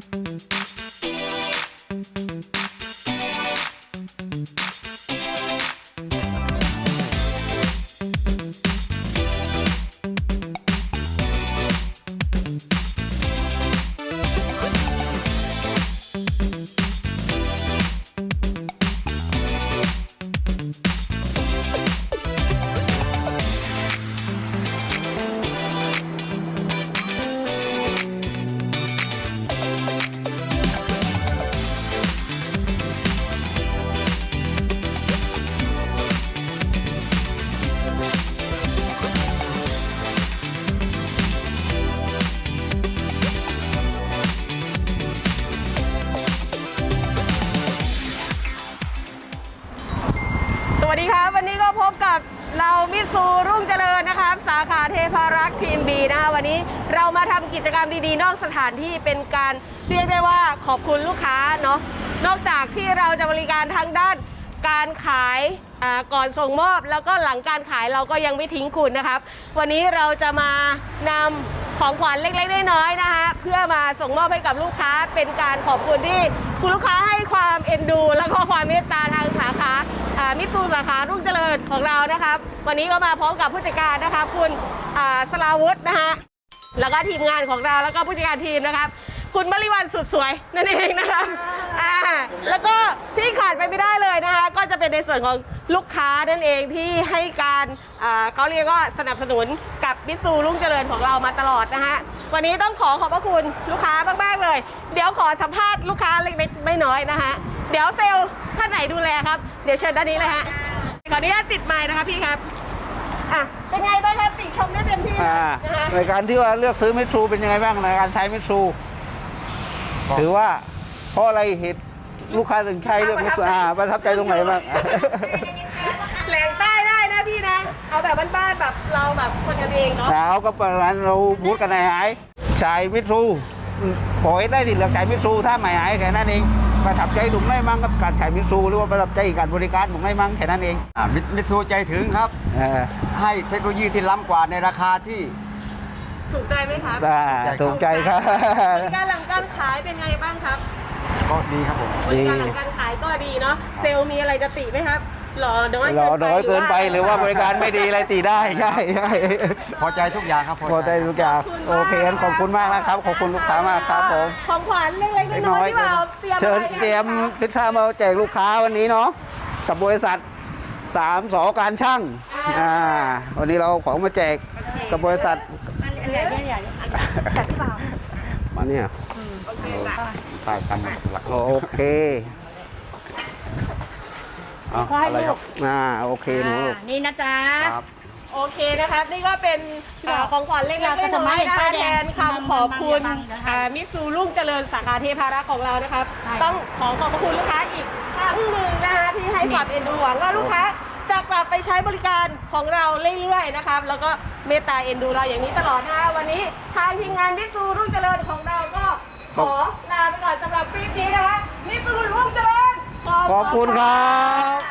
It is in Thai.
Thank you. วัสดีครับ วันนี้ก็พบกับเรามิตซูรุ่งเจริญนะครับสาขาเทพารักษ์ทีมบีนะคะวันนี้เรามาทำกิจกรรมดีๆ นอกสถานที่เป็นการเรียกได้ว่าขอบคุณลูกค้าเนาะนอกจากที่เราจะบริการทางด้านการขายก่อนส่งมอบ แล้วก็หลังการขายเราก็ยังไม่ทิ้งคุณนะครับ วันนี้เราจะมานำของขวัญเล็กๆน้อยๆนะคะเพื่อมาส่งมอบให้กับลูกค้าเป็นการขอบคุณที่คุณลูกค้าให้ความเอ็นดู แล้วก็ความเมตตาทางสาขา มิตซูสาขารุ่งเจริญของเรานะครับ วันนี้ก็มาพร้อมกับผู้จัดการนะคะคุณสลาวุฒินะคะแล้วก็ทีมงานของเราแล้วก็ผู้จัดการทีมนะครับ คุณมริวันสุดสวยนั่นเองนะคะ อ่าแล้วก็ที่ขาดไปไม่ได้เลยนะคะ ก็จะเป็นในส่วนของลูกค้านั่นเองที่ให้การอ่าเขาเรียกว่าสนับสนุนกับมิตซูรุ่งเจริญของเรามาตลอดนะฮะวันนี้ต้องขอขอบพระคุณลูกค้ามากๆเลย เดี๋ยวขอสัมภาษณ์ลูกค้าเล็กๆไม่น้อยนะคะเดี๋ยวเซลล์ท่านไหนดูแลครับ เดี๋ยวเชิญด้านนี้เลยฮะขออนุญาตติดไมค์นะคะพี่ครับอะเป็นไงบ้างครับติชมได้เต็มที่อ่านะคะในการที่ว่าเลือกซื้อมิตซูเป็นยังไงบ้างในการใช้มิตซูถือว่า เพราะอะไรเหตุลูกค้าถึงใช้เลือกมิตซูอ่าประทับใจตรงไหนบ้าง แหลงใต้ได้นะพี่นะ เอาแบบบ้านๆแบบเราแบบคนกันเองเนาะ เช้าก็ประมาณเราพูดกันในหายใช้มิตซูปล่อยได้ดิเลือกใช้มิตซูถ้าไม่หายแค่นั้นเองประทับใจตรงไหนมั่งกับการใช้มิตซูหรือว่าประทับใจการบริการตรงไหนมั่งแค่นั้นเองอ่ามิมิตซูใจถึงครับ เออให้เทคโนโลยีที่ล้ำกว่าในราคาที่ ถูกใจไหมครับอ่าถูกใจครับบริการหลังการขายเป็นไงบ้างครับ ก็ดีครับผม บริการหลังการขายก็ดีเนาะ เซลล์มีอะไรจะติไหมครับ หล่อน้อยรอน้อยเกินไปหรือว่าบริการไม่ดีอะไรตีได้ใช่ใช่พอใจทุกอย่างครับพอใจทุกอย่างโอเคงั้นขอบคุณมากนะครับ ขอบคุณลูกค้ามากครับผม ของขวัญเล็กๆน้อยๆที่เราเตรียมเชิญไว้ให้เตรียมพิซซ่ามาแจกลูกค้าวันนี้เนาะ กับบริษัทสามสอการช่าง อ่า วันนี้เราเอาของมาแจกกับบริษัทมาเนี่ยโอเคจ้ะตายกันหลักโอเคเอาอะไรครับอ่าโอเคหนูลูกนี่นะจ๊ะ ครับ โอเคนะครับนี่ก็เป็นเอ่อของขวัญเล็กๆเราก็จะน้ไม่อยๆนะคะป้ายแดแทงนคำขอบคุณบางๆนะคะอ่ามิตซูรุ่งเจริญสาขาเทพารักษ์ของเรานะครับใช่ต้องขอขอบพระคุณลูกค้าอีกครั้งหนึ่งนะคะที่ให้ความเอ็นดูหวังว่าลูกค้าจะกลับ ไปใช้บริการของเราเรื่อยๆนะครับแล้วก็เมตตาเอ็นดูเราอย่างนี้ตลอดนะคะวันนี้ทางทีมงานมิตซูรุ่งเจริญของเราก็ขอลาไปก่อนสำหรับคลิปนี้นะคะมิตซูรุ่งเจริญขอบคุณครับ